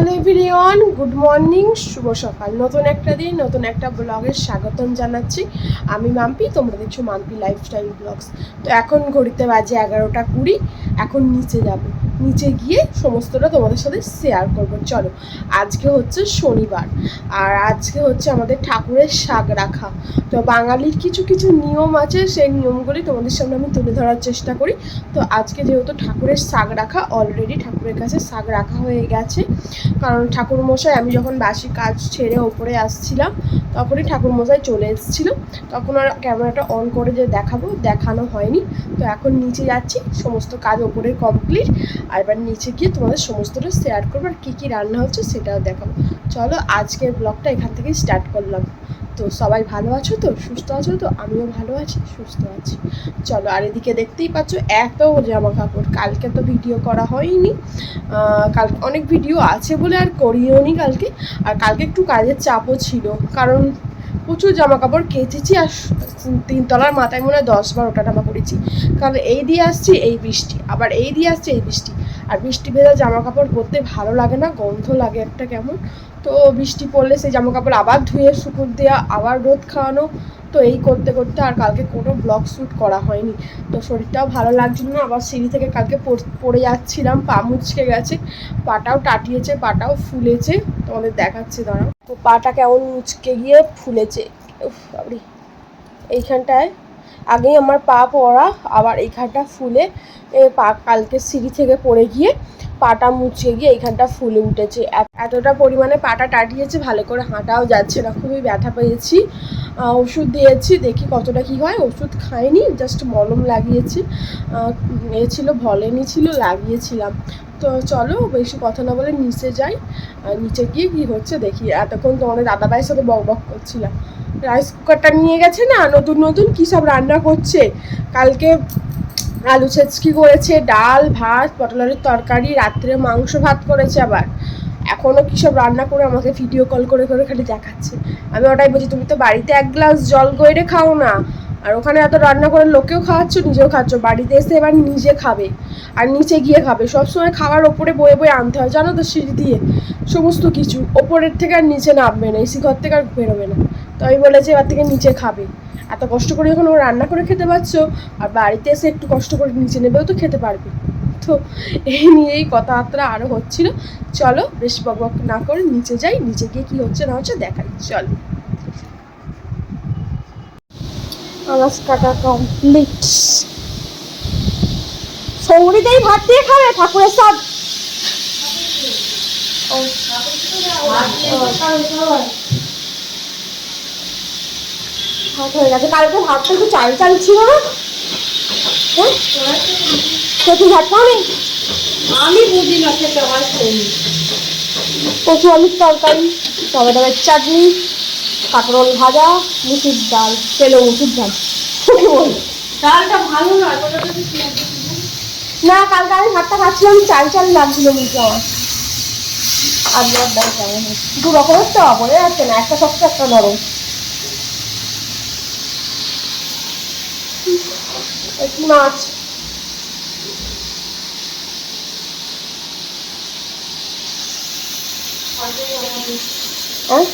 Hello everyone good morning শুভ সকাল। নতুন একটা দিন, নতুন একটা ব্লগের স্বাগতম জানাচ্ছি। আমি মাম্পি, তোমরা দেখছ মাম্পি লাইফস্টাইল ব্লগস তো এখন ঘড়িতে বাজে এগারোটা কুড়ি, এখন নিচে যাব। নিচে গিয়ে সমস্তটা তোমাদের সাথে শেয়ার করব। চলো, আজকে হচ্ছে শনিবার আর আজকে হচ্ছে আমাদের ঠাকুরের শাক রাখা। তো বাঙালির কিছু কিছু নিয়ম আছে, সেই নিয়মগুলি তোমাদের সামনে আমি তুলে ধরার চেষ্টা করি। তো আজকে যেহেতু ঠাকুরের শাক রাখা অলরেডি ঠাকুরের কাছে শাক রাখা হয়ে গেছে। কারণ ঠাকুর মশাই আমি যখন বাসি কাজ ছেড়ে ওপরে আসছিলাম তখনই ঠাকুর মশাই চলে এসেছিল। তখন আর ক্যামেরাটা অন করে যে দেখাবো, দেখানো হয়নি। তো এখন নিচে যাচ্ছি, সমস্ত কাজ ওপরে কমপ্লিট আর এবার নিচে গিয়ে তোমাদের সমস্তটা শেয়ার করব, আর কী কী রান্না হচ্ছে সেটাও দেখাবো। চলো আজকের ব্লগটা এখান থেকেই স্টার্ট করলাম। তো সবাই ভালো আছো তো? সুস্থ আছো তো? আমিও ভালো আছি, সুস্থ আছি। চলো আর এদিকে দেখতেই পাচ্ছ, এত জামা কাপড় কালকে তো ভিডিও করা হয়নি। কাল অনেক ভিডিও আছে বলে আর করিও নি কালকে। আর কালকে একটু কাজের চাপও ছিল। কারণ প্রচুর জামা কাপড় কেচেছি আর তিনতলার মাথায় মনে হয় দশ বারোটা জামা করেছি কারণ এই দিয়ে আসছি এই বৃষ্টি, আবার এই দিয়ে আসছে এই বৃষ্টি। আর বৃষ্টি ভেজা জামা কাপড় পরতে ভালো লাগে না, গন্ধ লাগে একটা কেমন। তো বৃষ্টি পড়লে সেই জামা কাপড় আবার ধুয়ে শুকুর দেওয়া আবার রোদ খাওয়ানো। তো এই করতে করতে আর কালকে কোনো ব্লগ শ্যুট করা হয়নি। তো শরীরটাও ভালো লাগছিল না, আবার সিঁড়ি থেকে কালকে পড়- যাচ্ছিলাম, পা মুচকে গেছে, পাটাও টাটিয়েছে, পাটাও ফুলেছে। তোমাদের দেখাচ্ছি, দাঁড়াও। তো পাটা কেমন মুচকে গিয়ে ফুলেছে। এইখানটায় আগেই আমার পা পড়া, আবার এইখানটা ফুলে পা কালকে সিঁড়ি থেকে পড়ে গিয়ে পাটা মুচকে গিয়ে এইখানটা ফুলে উঠেছে। এতটা পরিমাণে পাটা টাটিয়েছে, ভালো করে হাঁটাও যাচ্ছে না, খুবই ব্যথা পেয়েছি। ওষুধ দিয়েছি, দেখি কতটা কি হয়। ওষুধ খাইনি জাস্ট মলম লাগিয়েছি। এ ছিল, ভলেনি ছিল, লাগিয়েছিলাম। তো চলো, বেশি কথা না বলে নিচে যাই। নিচে গিয়ে কি হচ্ছে দেখি। এতক্ষণ তোমাদের দাদাভাইয়ের সাথে বক বক করছিলাম। রাইস কুকারটা নিয়ে গেছে না, নতুন নতুন কী সব রান্না করছে? কালকে আলু ছেচকি করেছে, ডাল, ভাত পটলের তরকারি, রাত্রে মাংস ভাত করেছে আবার। এখনও কী সব রান্না করে আমাকে ভিডিও কল করে করে খালি দেখাচ্ছে। আমি ওটাই বলছি, তুমি তো বাড়িতে এক গ্লাস জল গইরে খাও না। আর ওখানে এত রান্না করে লোকেও খাওয়াচ্ছ, নিজেও খাচ্ছ। বাড়িতে এসে এবার নিজে খাবে, আর নিচে গিয়ে খাবে। সবসময় খাবার ওপরে বয়ে বয়ে আনতে হয়, জানো তো সিঁড়ি দিয়ে। সমস্ত কিছু, ওপরের থেকে আর নিচে নামবে না, এসি ঘর থেকে আর বেরোবে না। তো আমি বলেছি এবার থেকে নিচে খাবে। এত কষ্ট করে যখন ও রান্না করে খেতে পারছ আর বাড়িতে এসে একটু কষ্ট করে নিচে নেবেও তো খেতে পারবে। তো এই নিয়েই কথাবার্তা আরও হচ্ছিল। চলো বেশ বক বক না করে নিচে যাই নিচে গিয়ে কী হচ্ছে না হচ্ছে দেখাই। চলো। আনাজ কাটা কমপ্লিট সৌরিতেই ভাত দিয়ে খাবে ঠাকুরের সব ও, ভাত হয়ে গেছে। কালকে ভাতটা একটু চাল চাল ছিল না? হ্যাঁ? তো তুই ভাত খাওনি? আমি বুঝি না খেতে হয় কচু আলুর তরকারি টমেটোর চাটনি কাঁকরোল ভাজা মুসুর ডাল তেলো মুসুর ডাল। বলি। ডালটা ভালো দিই। না কালকে আমি ভাতটা খাচ্ছিলাম চাল চাল লাগছিল মুখে আমার। আর ডাল কেমন? দু রকমের তো বোঝা যাচ্ছে না একটা শক্ত একটা নরম। একটু মাছ হ্যাঁ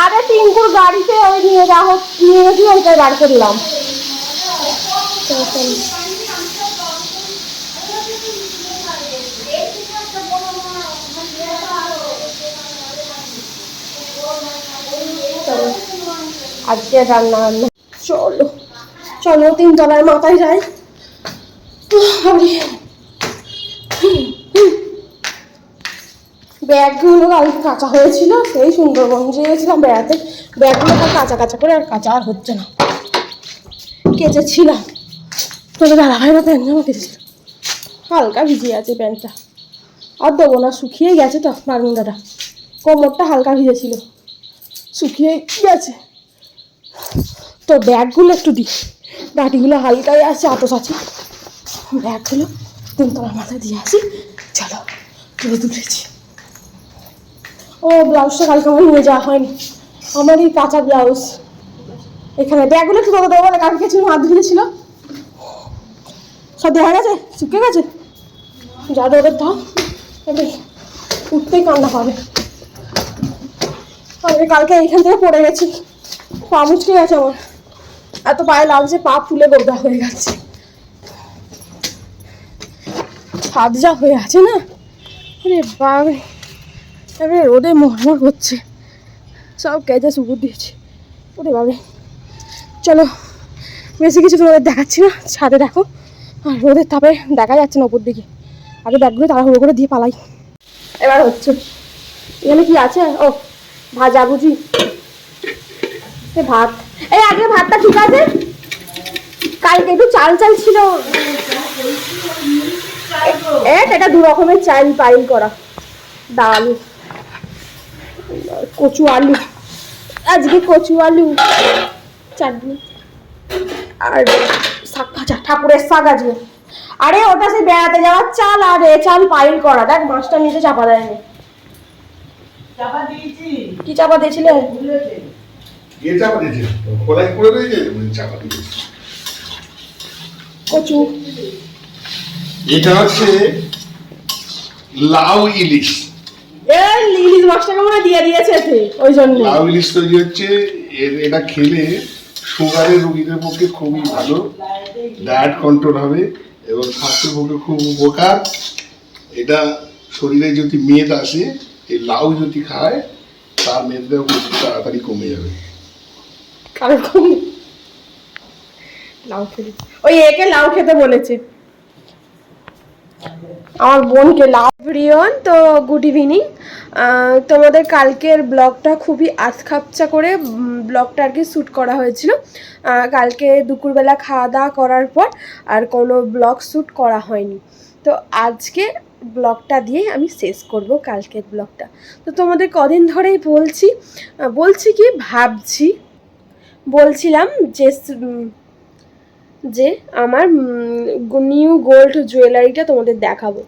আরে টিঙ্কুর গাড়িতে ওই নিয়ে যা হোক নিয়ে গেছি ওইটাই বার করলাম। চলো। আজকে রান্না রান্না চলো। চলো তিনতলার মাথায় যাই। ব্যাগগুলো কালকে কাঁচা হয়েছিল, সেই সুন্দরবন গিয়েছিলাম বেড়াতে। ব্যাগগুলো তো কাঁচা কাঁচা করে আর কাঁচা আর হচ্ছে না। কেচেছিলাম। তোদের দাদা ভাইরা প্যান্ট জামা হালকা ভিজে আছে প্যান্টটা। আর দেবো না, শুকিয়ে গেছে তো, মারুন দাদা। কোমরটা হালকা ভিজেছিল। শুকিয়ে গেছে। তো ব্যাগগুলো একটু দিই বাটিগুলো হালকাই আছে, আতস আছে। ব্যাগগুলো তিনতলার মাথায় দিয়ে আসি। চলো, তুলে তুলেছি। ও ব্লাউজটা কালকে আমার নিয়ে যাওয়া হয়নি। আমার এই কাঁচা ব্লাউজ এখানে ব্যাগগুলো একটু কত দেবো কালকে ছিল হাত ধুয়েছিল সব দেখা গেছে? শুকিয়ে গেছে? যা দাও। এবার উঠতেই কান্না পাবে। কালকে এইখান থেকে পড়ে গেছি। পা মুচকে গেছে আমার। এত পায়ে লাগছে, পা ফুলে গোদা হয়ে গেছে। হাত যা হয়ে আছে না? আরে বাবা এবারে রোদে মরমর হচ্ছে। সব কেজে সুপুর দিয়েছে। ওরে বাবা চলো, বেশি কিছু তোমাদের দেখাচ্ছি না। ছাদে দেখো। আর রোদের তাপে দেখা যাচ্ছে না ওপর দিকে। আগে ব্যাগগুলো তাড়াহুড়ো করে দিয়ে পালাই। এবার হচ্ছে। এখানে কি আছে? ও ভাজা, বুঝি? ভাত। এই আগে ভাতটা ঠিক আছে? কালকে একটু চাল চাল ছিল। এটা দু রকমের চাল, পাইল করা। ডাল, কচু আলু। আজকে কচু আলু, চাটনি। আর শাক ভাজা, ঠাকুরের শাক আজকে। আরে, ওটা সে বেড়াতে যাওয়ার চাল, আর এ চাল পাইল করা। দেখ, মাছটা নিচে চাপা দেয়নি। চাপা দিয়েছি। কি চাপা দিয়েছিলে? ইয়ে চাপা দিয়েছে খোলাই করে রয়েছে? চাপা দিয়েছে। কচু। এটা হচ্ছে লাউ ইলিশ। এ ইলিশ মাছটাকে মনে দিয়ে দিয়েছে ওই জন্য। লাউ ইলিশ তৈরি হচ্ছে এটা খেলে সুগারের রোগীদের পক্ষে খুবই ভালো ডায়েট কন্ট্রোল হবে এবং স্বাস্থ্যের পক্ষে খুব উপকার। এটা শরীরে যদি মেদ আসে এই লাউ যদি খায় তার মেদটা খুব তাড়াতাড়ি কমে যাবে কারণ কোন- লাউ ওই একে লাউ খেতে বলেছে আমার বোনকে লাভ প্রিয়ন, তো গুড ইভিনিং তোমাদের কালকের ব্লগটা খুবই আজখাপচা করে ব্লগটা আর কি শ্যুট করা হয়েছিল। কালকে দুপুরবেলা খাওয়া দাওয়া করার পর আর কোনো ব্লগ শ্যুট করা হয়নি। তো আজকে ব্লগটা দিয়েই আমি শেষ করব কালকের ব্লগটা। তো তোমাদের কদিন ধরেই বলছি বলছি কি, ভাবছি, বলছিলাম যে যে আমার নিউ গোল্ড জুয়েলারিটা তোমাদের দেখাবো।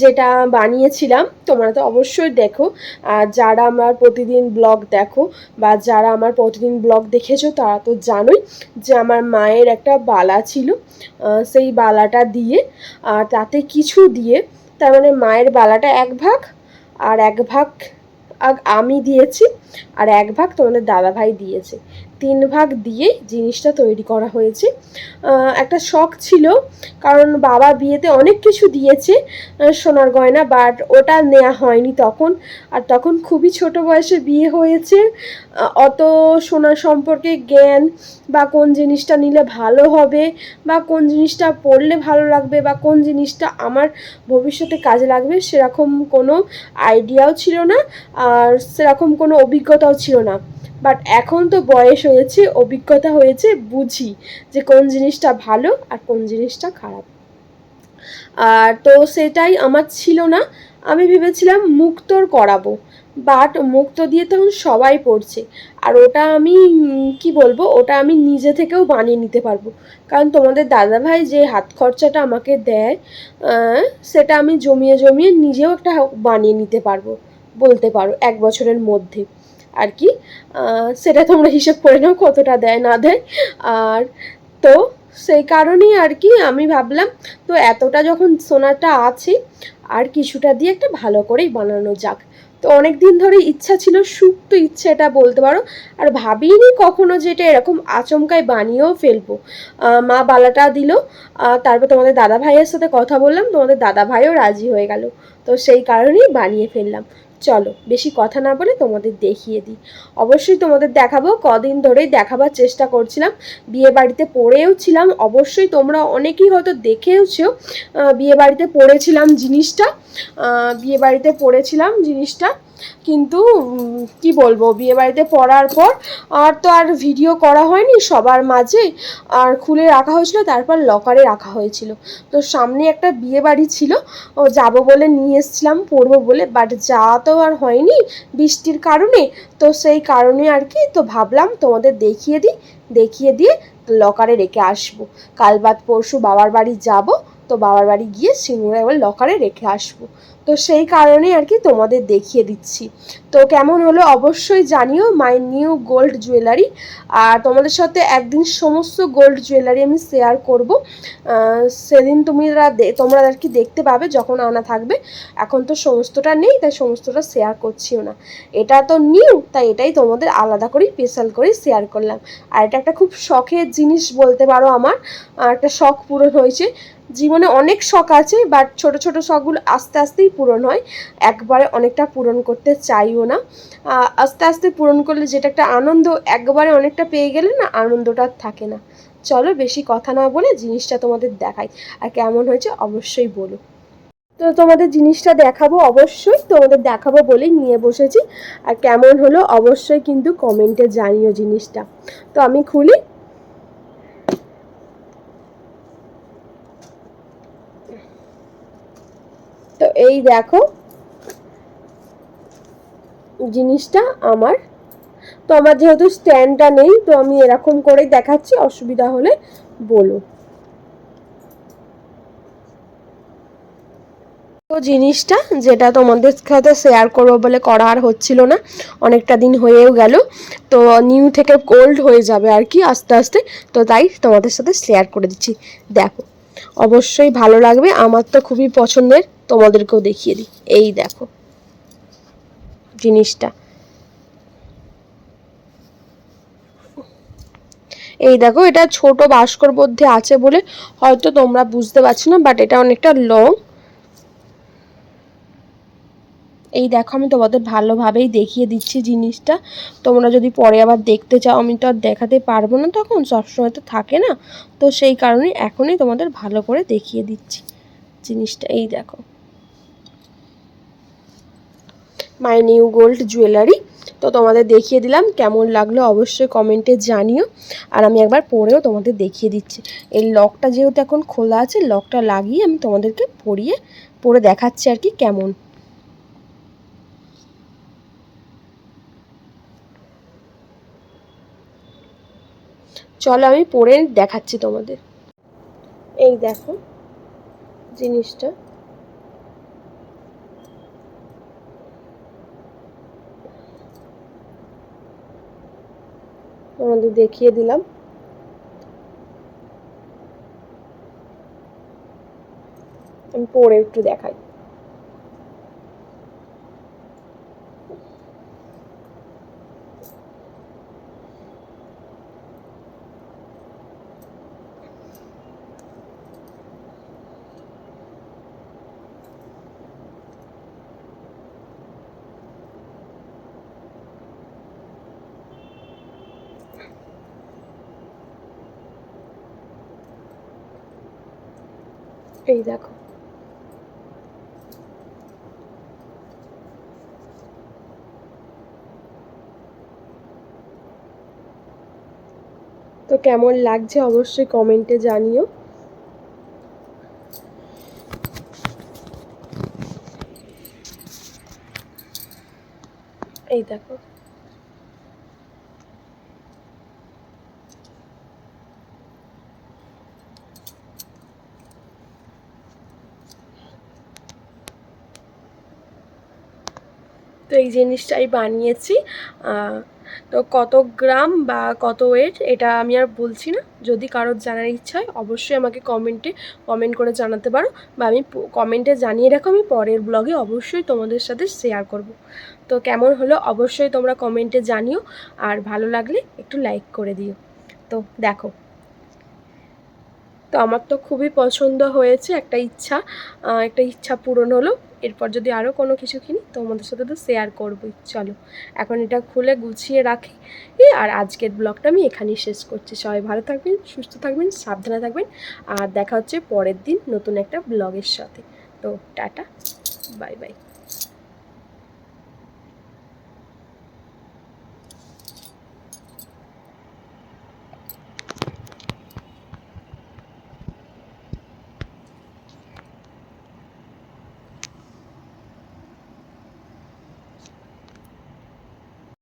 যেটা বানিয়েছিলাম, তোমরা তো অবশ্যই দেখো। আর যারা আমার প্রতিদিন ব্লগ দেখো বা যারা আমার প্রতিদিন ব্লগ দেখেছ, তারা তো জানোই যে আমার মায়ের একটা বালা ছিল সেই বালাটা দিয়ে, আর তাতে কিছু দিয়ে তার মানে মায়ের বালাটা এক ভাগ আর এক ভাগ আমি দিয়েছি, আর এক ভাগ তোমাদের দাদাভাই দিয়েছে। তিন ভাগ দিয়ে জিনিসটা তৈরি করা হয়েছে। একটা শখ ছিল, কারণ বাবা বিয়েতে অনেক কিছু দিয়েছে সোনার গয়না বাট ওটা নেওয়া হয়নি তখন। আর তখন খুবই ছোট বয়সে বিয়ে হয়েছে। অত সোনা সম্পর্কে জ্ঞান বা কোন জিনিসটা নিলে ভালো হবে, বা কোন জিনিসটা পড়লে ভালো লাগবে, বা কোন জিনিসটা আমার ভবিষ্যতে কাজে লাগবে, সেরকম কোনো আইডিয়াও ছিল না, আর সেরকম কোনো অভিজ্ঞতাও ছিল না। বাট এখন তো বয়স হয়েছে, অভিজ্ঞতা হয়েছে, বুঝি যে কোন জিনিসটা ভালো আর কোন জিনিসটা খারাপ। আর তো সেটাই আমার ছিল না। আমি ভেবেছিলাম মুক্তর করাবো। বাট মুক্ত দিয়ে তখন সবাই পড়ছে। আর ওটা আমি, কি বলব, ওটা আমি নিজে থেকেও বানিয়ে নিতে পারব। কারণ তোমাদের দাদাভাই যে হাত খরচাটা আমাকে দেয় সেটা আমি জমিয়ে জমিয়ে নিজেও একটা বানিয়ে নিতে পারব। বলতে পারো, এক বছরের মধ্যে। আর কি সেটা তোমরা হিসেব করে নাও কতটা দেয়, না দেয়। আর তো সেই কারণেই আর কি আমি ভাবলাম, তো এতটা যখন সোনাটা আছে, আর কিছুটা দিয়ে একটা ভালো করেই বানানো যাক। তো অনেক দিন ধরে ইচ্ছা ছিল সুপ্ত ইচ্ছে এটা বলতে পারো, আর ভাবিনি কখনো যে এটা এরকম আচমকায় বানিয়েও ফেলব। মা বালাটা দিল তারপর তোমাদের দাদা ভাইয়ের সাথে কথা বললাম, তোমাদের দাদা ভাইও রাজি হয়ে গেল। তো সেই কারণেই বানিয়ে ফেললাম। চলো, বেশি কথা না বলে তোমাদের দেখিয়ে দিই। অবশ্যই তোমাদের দেখাবো, কদিন ধরেই দেখাবার চেষ্টা করছিলাম। বিয়ে বাড়িতে পড়েও ছিলাম, অবশ্যই তোমরা অনেকেই হয়তো দেখেওছো বিয়ে বাড়িতে পড়েছিলাম জিনিসটা বিয়ে বাড়িতে পড়েছিলাম জিনিসটা। কিন্তু কি বলব, বিয়ে বাড়িতে পড়ার পর আর তো আর ভিডিও করা হয়নি সবার মাঝে। আর খুলে রাখা হয়েছিল, তারপর লকারে রাখা হয়েছিল। তো সামনে একটা বিয়ে বাড়ি ছিল, ও যাব বলে নিয়ে এসেছিলাম, পড়ব বলে বাট যাওয়া তো আর হয়নি বৃষ্টির কারণে। তো সেই কারণে আর কি, তো ভাবলাম তোমাদের দেখিয়ে দিই, দেখিয়ে দিয়ে লকারে রেখে আসব। কাল বাদ পরশু বাবার বাড়ি যাব, তো বাবার বাড়ি গিয়ে সিঁদুর একবার লকারে রেখে আসব। তো সেই কারণে আর কি তোমাদের দেখিয়ে দিচ্ছি। তো কেমন হলো অবশ্যই জানিও মাই নিউ গোল্ড জুয়েলারি আর তোমাদের সাথে একদিন সমস্ত গোল্ড জুয়েলারি আমি শেয়ার করব। সেদিন তুমি তোমরা আর কি দেখতে পাবে যখন আনা থাকবে। এখন তো সমস্তটা নেই, তাই সমস্তটা শেয়ার করছিও না। এটা তো নিউ তাই এটাই তোমাদের আলাদা করে স্পেশাল করে শেয়ার করলাম। আর এটা একটা খুব শখের জিনিস বলতে পারো আমার। একটা শখ পূরণ হয়েছে। জীবনে অনেক শখ আছে বাট ছোট ছোট শখগুলো আস্তে আস্তেই পূরণ হয়, একবারে অনেকটা পূরণ করতে চাইও না। আস্তে আস্তে পূরণ করলে যেটা একটা আনন্দ, একবারে অনেকটা পেয়ে গেলে না আনন্দটা থাকে না। চলো বেশি কথা না বলে জিনিসটা তোমাদের দেখাই। আর কেমন হয়েছে অবশ্যই বলো। তো তোমাদের জিনিসটা দেখাবো অবশ্যই, তোমাদের দেখাবো বলেই নিয়ে বসেছি। আর কেমন হলো অবশ্যই কিন্তু কমেন্টে জানিও জিনিসটা। তো আমি খুলি তো এই দেখো জিনিসটা আমার। তো আমার যেহেতু স্ট্যান্ডটা নেই, তো আমি এরকম করেই দেখাচ্ছি, অসুবিধা হলে বলো। জিনিসটা যেটা তোমাদের সাথে শেয়ার করব বলে করা আর হচ্ছিল না, অনেকটা দিন হয়েও গেল, তো নিউ থেকে গোল্ড হয়ে যাবে আর কি আস্তে আস্তে, তো তাই তোমাদের সাথে শেয়ার করে দিচ্ছি। দেখো অবশ্যই ভালো লাগবে। আমার তো খুবই পছন্দের। তোমাদেরকেও দেখিয়ে দিই। এই দেখো। জিনিসটা। এই দেখো, এটা ছোট বাস্কর মধ্যে আছে বলে হয়তো তোমরা বুঝতে পারছ না বাট এটা অনেকটা লং এই দেখো, আমি তোমাদের ভালোভাবেই দেখিয়ে দিচ্ছি জিনিসটা। তোমরা যদি পরে আবার দেখতে চাও, আমি তো আর দেখাতে পারব না তখন, সবসময় তো থাকে না। তো সেই কারণে এখনই তোমাদের ভালো করে দেখিয়ে দিচ্ছি জিনিসটা। এই দেখো। মাই নিউ গোল্ড জুয়েলারি তো তোমাদের দেখিয়ে দিলাম, কেমন লাগল অবশ্যই কমেন্টে জানিও। আর আমি একবার পরেও তোমাদের দেখিয়ে দিচ্ছি। এই লকটা যেহেতু এখন খোলা আছে, লকটা লাগিয়ে আমি তোমাদেরকে পরিয়ে, পরে দেখাচ্ছি আর কি কেমন। চলো আমি পরে দেখাচ্ছি তোমাদের। এই দেখো জিনিসটা। তোমাদের দেখিয়ে দিলাম। আমি পরে একটু দেখাই। এই দেখো। তো কেমন লাগছে অবশ্যই কমেন্টে জানিও। এই দেখো। এই জিনিসটাই বানিয়েছি। তো কত গ্রাম বা কত ওয়েট এটা আমি আর বলছি না। যদি কারোর জানার ইচ্ছা হয়, অবশ্যই আমাকে কমেন্টে কমেন্ট করে জানাতে পারো। বা আমি কমেন্টে জানিয়ে রাখো, আমি পরের ব্লগে অবশ্যই তোমাদের সাথে শেয়ার করব। তো কেমন হলো অবশ্যই তোমরা কমেন্টে জানিও। আর ভালো লাগলে একটু লাইক করে দিও। তো দেখো। তো আমার তো খুবই পছন্দ হয়েছে একটা ইচ্ছা একটা ইচ্ছা পূরণ হলো। এরপর যদি আরও কোনো কিছু কিনি তোমাদের সাথে তো শেয়ার করবোই চলো, এখন এটা খুলে গুছিয়ে রাখি। আর আজকের ব্লগটা আমি এখানেই শেষ করছি। সবাই ভালো থাকবেন, সুস্থ থাকবেন, সাবধানে থাকবেন। আর দেখা হচ্ছে পরের দিন নতুন একটা ব্লগের সাথে। তো টাটা বাই বাই